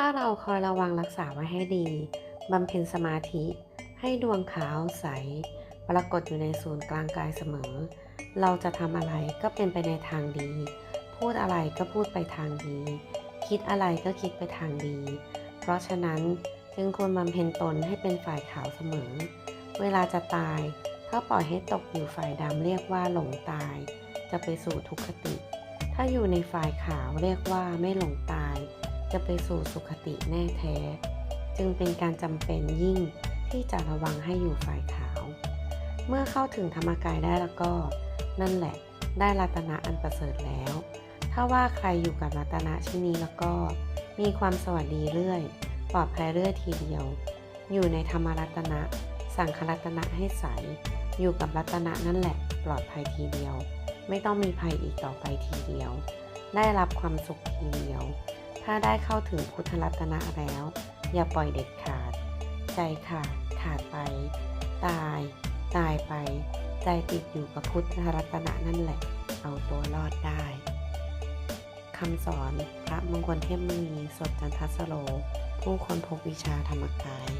ถ้าเราคอยระวังรักษาไว้ให้ดีบำเพ็ญสมาธิ ให้ดวงขาวใส ปรากฏอยู่ในศูนย์กลางกายเสมอ เราจะทำอะไรก็เป็นไปในทางดี พูดอะไรก็พูดไปทางดี คิดอะไรก็คิดไปทางดี เพราะฉะนั้นจึงควรบำเพ็ญตนให้เป็นฝ่ายขาวเสมอ เวลาจะตาย ถ้าปล่อยให้ตกอยู่ฝ่ายดำเรียกว่าหลงตาย จะไปสู่ทุกขติ ถ้าอยู่ในฝ่ายขาวเรียกว่าไม่หลงตาย จะไปสู่สุขติแน่แท้ จึงเป็นการจำเป็นยิ่งที่จะระวังให้อยู่ฝ่ายขาว เมื่อเข้าถึงธรรมกายได้แล้วก็ นั่นแหละได้รัตนะอันประเสริฐแล้ว ถ้าว่าใครอยู่กับรัตนะเช่นนี้แล้วก็ มีความสวัสดีเรื่อย ปลอดภัยเรื่อยทีเดียว อยู่ในธรรมรัตนะ สังขรัตนะให้ใส อยู่กับรัตนะนั่นแหละปลอดภัยทีเดียว ไม่ต้องมีภัยอีกต่อไปทีเดียว ได้รับความสุขทีเดียว ถ้าได้เข้าถึงพุทธรัตนะแล้ว อย่าปล่อยเด็ดขาด ใจขาดขาดไป ตาย ตายไป ใจติดอยู่กับพุทธรัตนะนั่นแหละ เอาตัวรอดได้คำสอนพระมงคลเทพมุนีสดจันทสโล ผู้ค้นพบวิชาธรรมกาย